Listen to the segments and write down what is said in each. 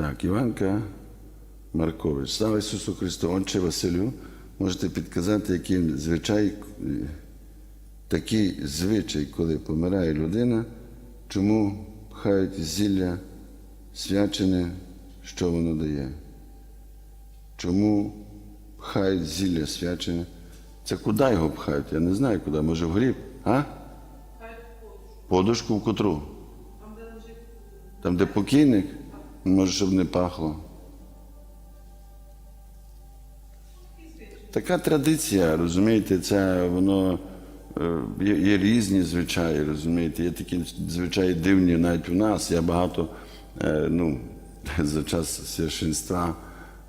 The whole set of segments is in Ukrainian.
Так, Іванка Маркович. Слава Ісусу Христу, Отче Василю, можете підказати, який звичай, такий звичай, коли помирає людина, чому пхають зілля свячене, що воно дає? Чому пхають зілля свячене? Це куди його пхають? Я не знаю куди. Може в гріб? А? Подушку в котру? Там, де покійник? Може, щоб не пахло. Така традиція, розумієте, це воно е, є, є різні звичаї, розумієте, є такі звичаї дивні навіть у нас. Я багато е, ну, за час священства,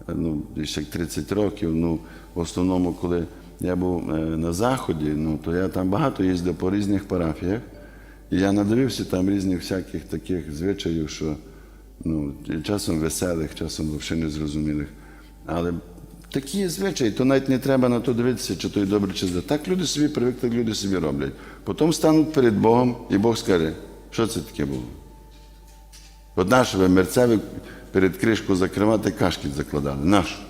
е, ну, як 30 років, ну, в основному, коли я був на Заході, ну, то я там багато їздив по різних парафіях. І я надивився там різних всяких таких звичаїв, що ну, часом веселих, часом взагалі незрозумілих. Але такі є звичаї, то навіть не треба на то дивитися, чи то й добре, чи зле. Так люди собі привикли, так люди собі роблять. Потім стануть перед Богом, і Бог скаже, що це таке було. От наше ви мерцеві перед кришку закривати кашкіт закладали. Наш.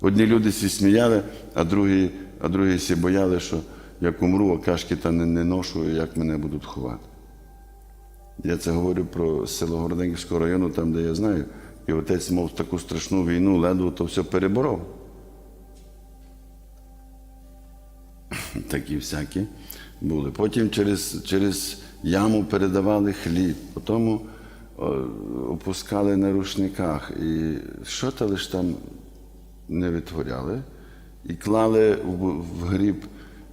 Одні люди всі сміяли, а другі, а другі всі бояли, що як умру, а кашкіта не, не ношу, як мене будуть ховати. Я це говорю про село Городенківського району, там, де я знаю. І отець мав таку страшну війну, ледве то все переборов. Такі всякі були. Потім через, через яму передавали хліб, потім опускали на рушниках. І що то лиш там не витворяли, і клали в, в гріб,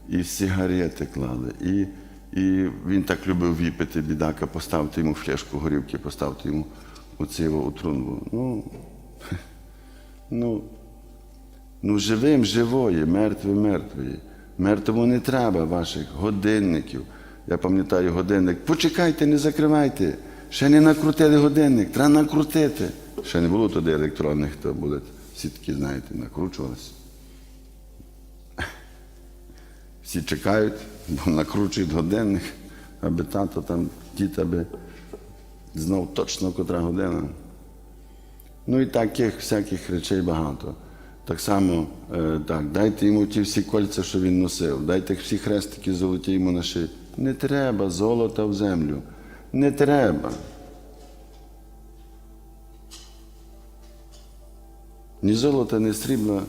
і сигарети клали. І, і він так любив випити, бідака, поставте йому фляжку горівки, поставте йому оце його у трунву. Ну, ну, ну, живим живої, мертвим мертвої. Мертвому не треба ваших годинників. Я пам'ятаю годинник. Почекайте, не закривайте. Ще не накрутили годинник, треба накрутити. Ще не було туди електронних, то були всі такі, знаєте, накручувалися. Всі чекають, бо накручують годинник, аби тато там, дід, аби знав точно котра година. Ну і таких всяких речей багато. Так само, е, так, дайте йому ті всі кольця, що він носив, дайте всі хрестики золоті йому на шиї. Не треба золота в землю. Не треба. Ні золота, ні срібла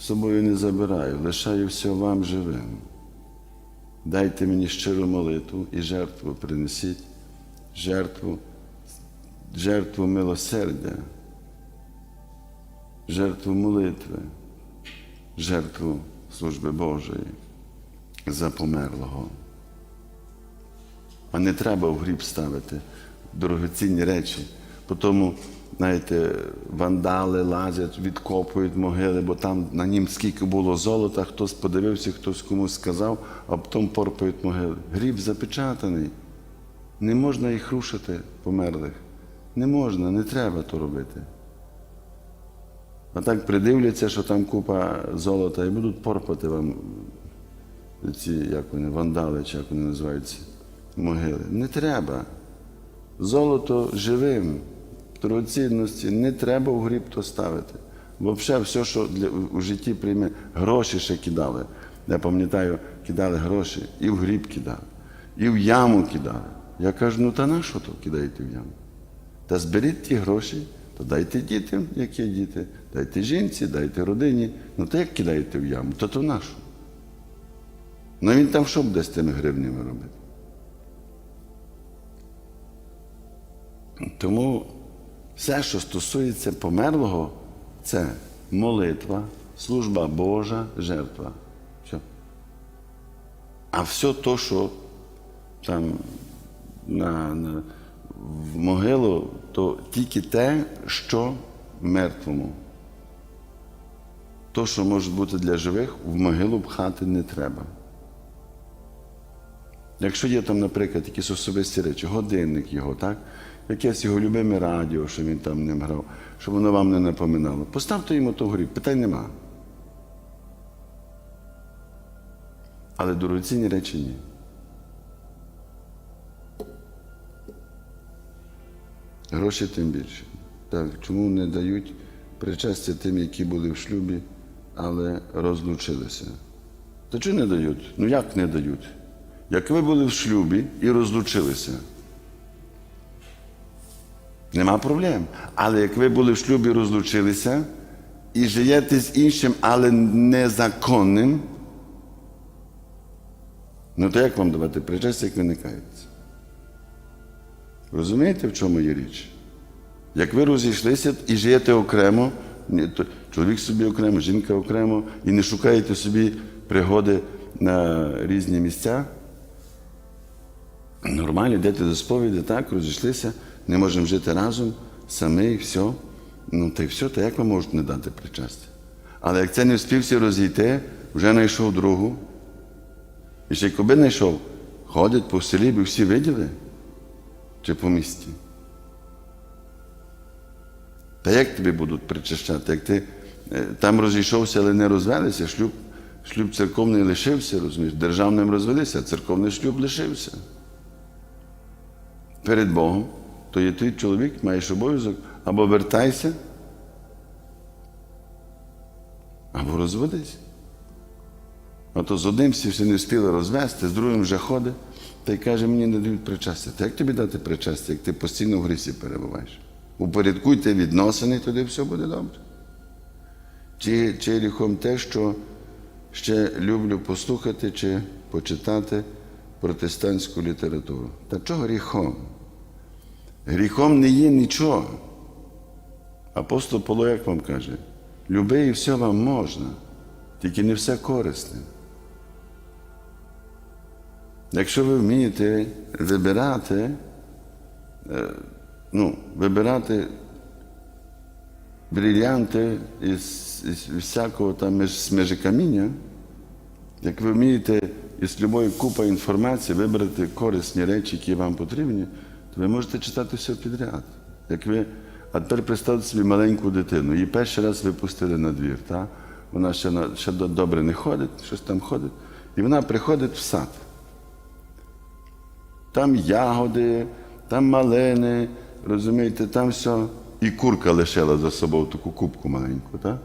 з собою не забираю, лишаю все вам живим. Дайте мені щиру молитву і жертву принесіть, жертву, жертву милосердя, жертву молитви, жертву служби Божої за померлого. А не треба в гріб ставити дорогоцінні речі. Тому, знаєте, вандали лазять, відкопують могили, бо там на нім скільки було золота, хтось подивився, хтось комусь сказав, а потім порпають могили. Гріб запечатаний. Не можна їх рушити померлих. Не можна, не треба то робити. А так придивляться, що там купа золота, і будуть порпати вам ці, як вони, вандали, чи як вони називаються, могили. Не треба. Золото живим, дорогоцінності не треба в гріб то ставити. Взагалі все, що для, у житті прийме, гроші ще кидали. Я пам'ятаю, кидали гроші, і в гріб кидали, і в яму кидали. Я кажу, ну та на що то кидаєте в яму? Та зберіть ті гроші, то дайте дітям, як є діти, дайте жінці, дайте родині. Ну то як кидаєте в яму, то то нашу. Ну він там що буде з тими гривнями робити? Тому все, що стосується померлого, це молитва, служба Божа, жертва. Все. А все то, що там на, на, в могилу, то тільки те, що мертвому. То, що може бути для живих, в могилу пхати не треба. Якщо є там, наприклад, якісь особисті речі, годинник його, так? якесь його любиме радіо, що він там ним грав, щоб воно вам не напоминало. Поставте йому то гріб, питань нема. Але дорогоцінні речі ні. Гроші тим більше. Так, чому не дають причастя тим, які були в шлюбі, але розлучилися? Та чого не дають? Ну як не дають? Як ви були в шлюбі і розлучилися? Нема проблем. Але як ви були в шлюбі і розлучилися і живете з іншим, але незаконним, ну то як вам давати причастя, як ви не каєтеся? Розумієте, в чому є річ? Як ви розійшлися і живете окремо, чоловік собі окремо, жінка окремо, і не шукаєте собі пригоди на різні місця, нормально йдете до сповіді, так, розійшлися, не можемо жити разом, самі, все. Ну, та й все, то як ви можете не дати причастя? Але як це не встигся розійти, вже знайшов другу. І ще якби знайшов, ходять по селі, би всі виділи чи по місті. Та як тобі будуть причащати? Як ти е, там розійшовся, але не розвелися, шлюб, шлюб церковний лишився, розумієш, державним розвелися, а церковний шлюб лишився. Перед Богом, то є твій чоловік, маєш обов'язок або вертайся, або розводись. А то з одним всі не встигли розвести, з другим вже ходить, та й каже, мені не дають причастя. Та як тобі дати причастя, як ти постійно в грісі перебуваєш? Упорядкуйте відносини, тоді все буде добре. Чи, чи гріхом те, що ще люблю послухати чи почитати протестантську літературу? Та чого гріхом? Гріхом не є нічого. Апостол Павло як вам каже, люби і все вам можна, тільки не все корисне. Якщо ви вмієте вибирати, е, ну, вибирати брильянти із, із всякого там між, каміння, як ви вмієте із любої купи інформації вибрати корисні речі, які вам потрібні, ви можете читати все підряд. Як ви, а тепер представте собі маленьку дитину. Її перший раз випустили на двір. Та? Вона ще, на- ще добре не ходить, щось там ходить. І вона приходить в сад. Там ягоди, там малини, розумієте, там все. І курка лишила за собою таку кубку маленьку, так?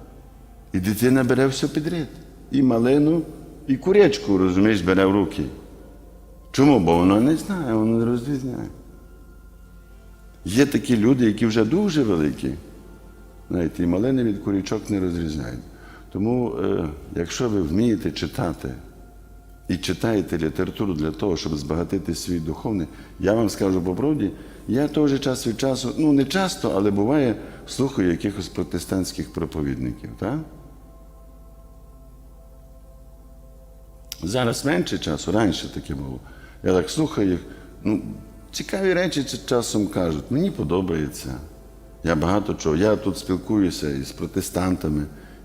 І дитина бере все підряд. І малину, і курячку, розумієш, бере в руки. Чому? Бо вона не знає, вона не розрізняє. Є такі люди, які вже дуже великі, знаєте, і малини від курячок не розрізняють. Тому, е, якщо ви вмієте читати і читаєте літературу для того, щоб збагатити свій духовний, я вам скажу по правді, я теж час від часу, ну не часто, але буває, слухаю якихось протестантських проповідників. Так? Зараз менше часу, раніше таке було. Я так слухаю їх. Ну, цікаві речі часом кажуть, мені подобається. Я багато чого. Я тут спілкуюся із протестантами,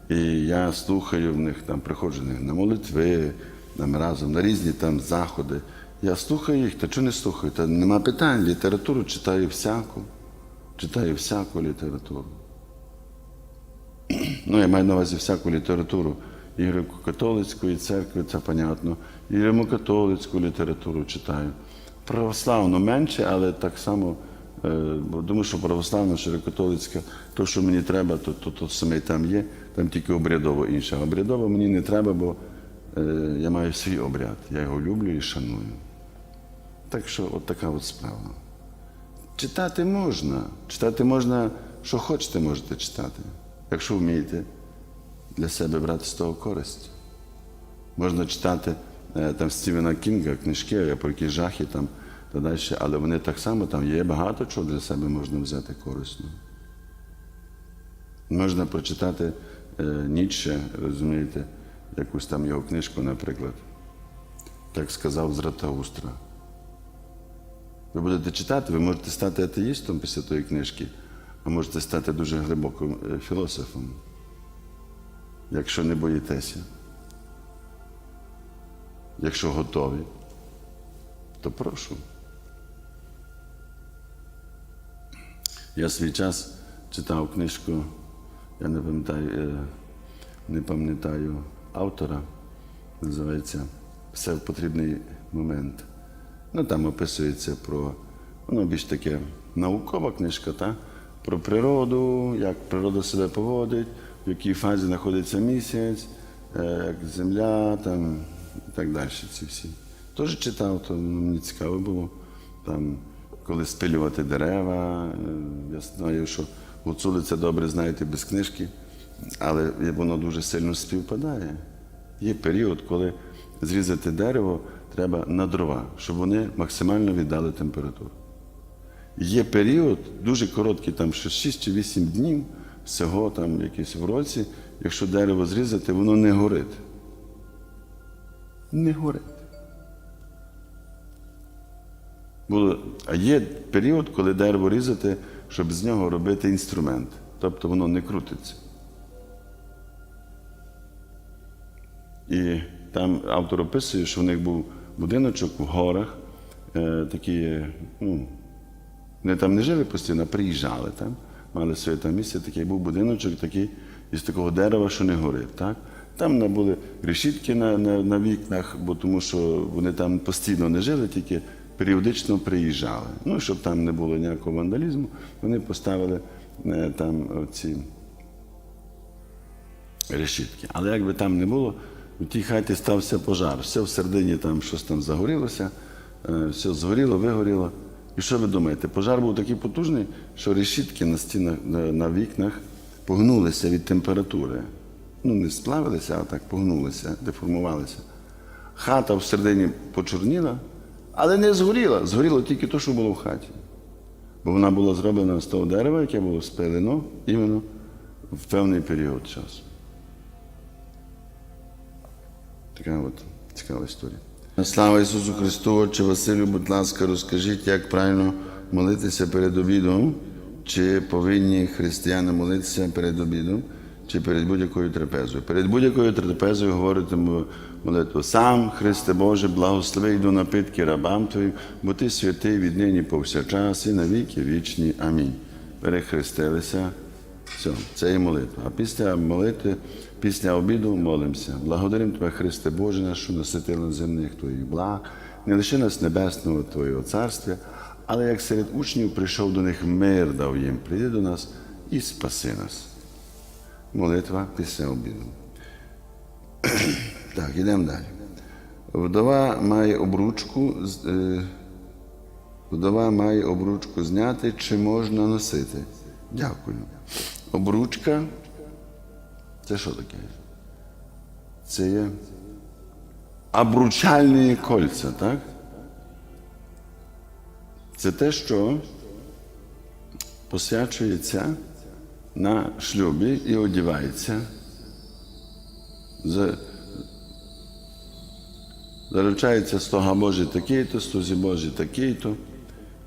і я слухаю в них там, приходжу на- молитви, там, разом, на різні там заходи. Я слухаю їх, та чого не слухаю? Та нема питань. Літературу читаю всяку, читаю всяку літературу. Ну, я маю на увазі всяку літературу і греко-католицької церкви, це понятно, і римокатолицьку літературу читаю. Православну менше, але так само, е, бо думаю, що православна, що греко-католицька, то, що мені треба, то, то, то саме там є, там тільки обрядово інше. Обрядово мені не треба, бо е, я маю свій обряд. Я його люблю і шаную. Так що от така от справа. Читати можна. Читати можна, що хочете, можете читати. Якщо вмієте для себе брати з того користь. Можна читати там Стівена Кінга, книжки про які жахи там та далі, але вони так само там є багато чого для себе можна взяти корисно. Можна прочитати е, Ніцше, розумієте, якусь там його книжку, наприклад. Так сказав Зратаустра. Ви будете читати, ви можете стати атеїстом після тої книжки, а можете стати дуже глибоким е, філософом, якщо не боїтеся. Якщо готові, то прошу. Я свій час читав книжку, я не пам'ятаю, е, не пам'ятаю автора, називається Все в потрібний момент. Ну там описується про, воно більш таке наукова книжка, та? про природу, як природа себе поводить, в якій фазі знаходиться місяць, е, як земля там, так далі. Ці всі. Теж читав, то мені цікаво було. Там, коли спилювати дерева. е, Я знаю, що гуцули це добре знаєте без книжки, але воно дуже сильно співпадає. Є період, коли зрізати дерево треба на дрова, щоб вони максимально віддали температуру. Є період, дуже короткий, там ще 6 чи 8 днів, всього там якийсь в році, якщо дерево зрізати, воно не горить. Не горить. Було, а є період, коли дерево різати, щоб з нього робити інструмент. Тобто воно не крутиться. І там автор описує, що в них був будиночок в горах, е, такі, ну, вони там не жили постійно, приїжджали там, мали своє там місце, такий був будиночок такий із такого дерева, що не горить. Так? Там на- були решітки на, на, на вікнах, бо тому що вони там постійно не жили, тільки періодично приїжджали. Ну, щоб там не було ніякого вандалізму, вони поставили е, там ці решітки. Але як би там не було, у тій хаті стався пожар. Все всередині там щось там загорілося, е, все згоріло, вигоріло. І що ви думаєте? Пожар був такий потужний, що решітки на стінах, на, на вікнах погнулися від температури. Ну, не сплавилися, а так погнулися, деформувалися. Хата всередині почорніла, але не згоріла. Згоріло тільки те, що було в хаті. Бо вона була зроблена з того дерева, яке було спилено іменно в певний період часу. Така от цікава історія. Слава Ісусу Христу, Отче Василю, будь ласка, розкажіть, як правильно молитися перед обідом, чи повинні християни молитися перед обідом, чи перед будь-якою трапезою. Перед будь-якою трапезою говорити молитву. Сам, Христе Боже, благослови йду напитки рабам Твоїм, бо Ти святий віднині повсякчас і навіки вічні. Амінь. Перехрестилися. Все, це і молитва. А після молитви, після обіду молимося. Благодаримо Тебе, Христе Боже, наш, що наситили земних Твоїх благ, не лише нас небесного Твоєго царства, але як серед учнів прийшов до них мир, дав їм, прийди до нас і спаси нас. Молитва після обіду. Так, йдемо далі. Вдова має обручку, е, вдова має обручку зняти, чи можна носити? Дякую. Обручка це що таке? Це є обручальні кольця, так? Це те, що посвячується на шлюбі і одівається. За- Заручається слуга Божий такий-то, слузі Божий такий-то.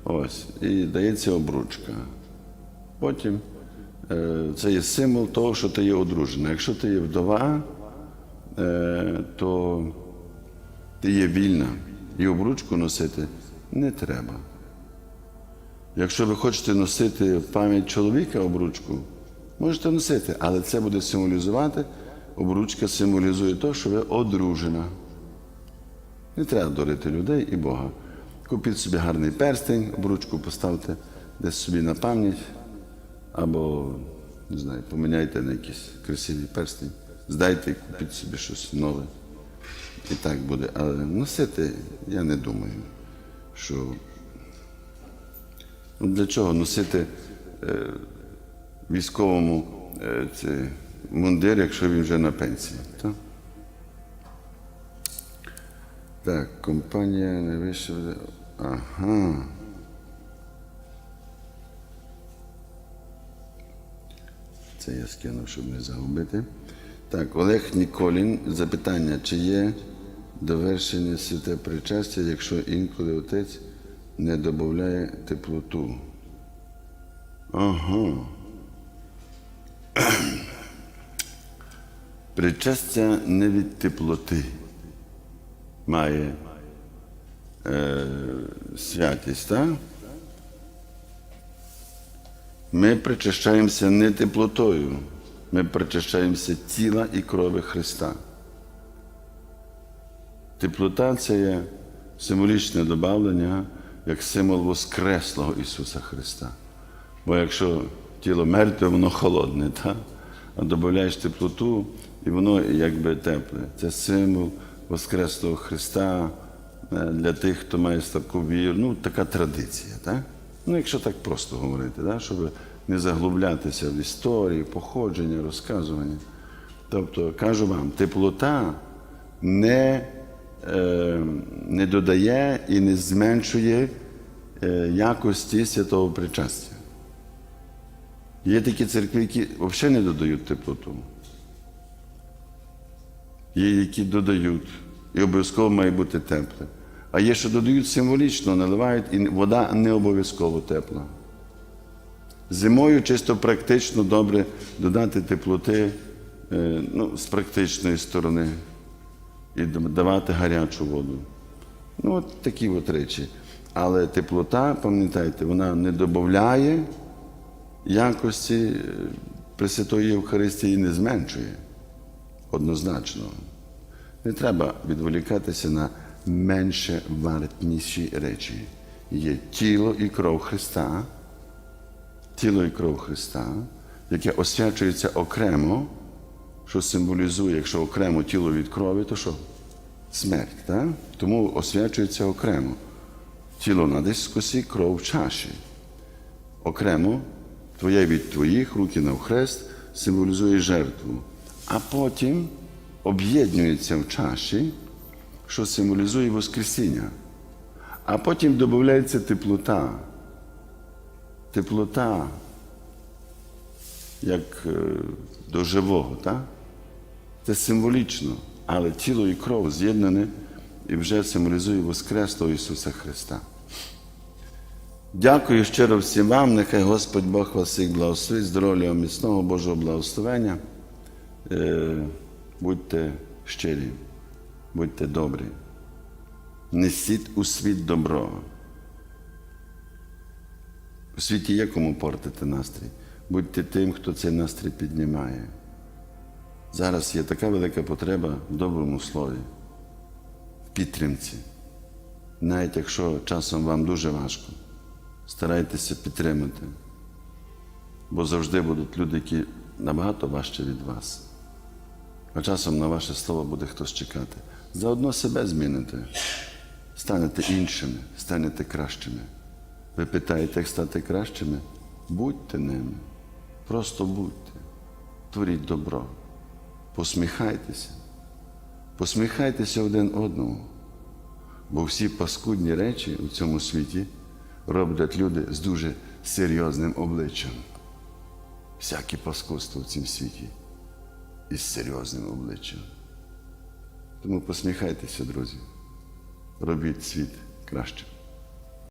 Ось. І дається обручка. Потім е, це є символ того, що ти є одружена. Якщо ти є вдова, е, то ти є вільна. І обручку носити не треба. Якщо ви хочете носити пам'ять чоловіка обручку, можете носити, але це буде символізувати, обручка символізує те, що ви одружена. Не треба дурити людей і Бога. Купіть собі гарний перстень, обручку поставте десь собі на пам'ять, або, не знаю, поміняйте на якийсь красивий перстень, здайте і купіть собі щось нове. І так буде. Але носити, я не думаю, що для чого носити е, військовому е, цей мундир, якщо він вже на пенсії? Так, так компанія найвища. веде- Ага. Це я скинув, щоб не загубити. Так, Олег Ніколін. Запитання, чи є довершення святе причастя, якщо інколи отець не додає теплоту? Ага. Причастя не від теплоти має е, святість, так? Ми причащаємося не теплотою, ми причащаємося тіла і крови Христа. Теплота це є символічне добавлення як символ Воскреслого Ісуса Христа. Бо якщо тіло мертве, воно холодне, так? а додаєш теплоту, і воно якби тепле. Це символ Воскреслого Христа е, для тих, хто має таку віру. Ну, така традиція. Так? Ну, якщо так просто говорити, так? щоб не заглублятися в історії, походження, розказування. Тобто, кажу вам, теплота не, е, не додає і не зменшує е, якості святого причастя. Є такі церкви, які взагалі не додають теплоту. Є, які додають, і обов'язково має бути тепле. А є, що додають символічно, наливають, і вода не обов'язково тепла. Зимою чисто практично добре додати теплоти е, ну, з практичної сторони і давати гарячу воду. Ну, от такі от речі. Але теплота, пам'ятайте, вона не додає якості е, Пресвятої Євхаристії не зменшує. Однозначно. Не треба відволікатися на менше вартніші речі. Є тіло і кров Христа, тіло і кров Христа, яке освячується окремо, що символізує, якщо окремо тіло від крові, то що? Смерть. Так? Тому освячується окремо. Тіло на дискусі, кров в чаші. Окремо, твоє від твоїх, руки навхрест, символізує жертву. А потім об'єднується в чаші, що символізує Воскресіння. А потім додається теплота. Теплота, як е, до живого, так? Це символічно, але тіло і кров з'єднане і вже символізує Воскреслого Ісуса Христа. Дякую щиро всім вам. Нехай Господь Бог вас всіх благословить, здоров'я, міцного Божого благословення. Е, Будьте щирі, будьте добрі. Несіть у світ добро. У світі є кому портити настрій. Будьте тим, хто цей настрій піднімає. Зараз є така велика потреба в доброму слові, в підтримці. Навіть якщо часом вам дуже важко, старайтеся підтримати, бо завжди будуть люди, які набагато важче від вас. А часом на ваше слово буде хтось чекати. Заодно себе зміните, станете іншими, станете кращими. Ви питаєте, як стати кращими? Будьте ними. Просто будьте. Творіть добро. Посміхайтеся. Посміхайтеся один одному. Бо всі паскудні речі у цьому світі роблять люди з дуже серйозним обличчям. Всяке паскудство в цім світі із серйозним обличчям. Тому посміхайтеся, друзі. Робіть світ кращим.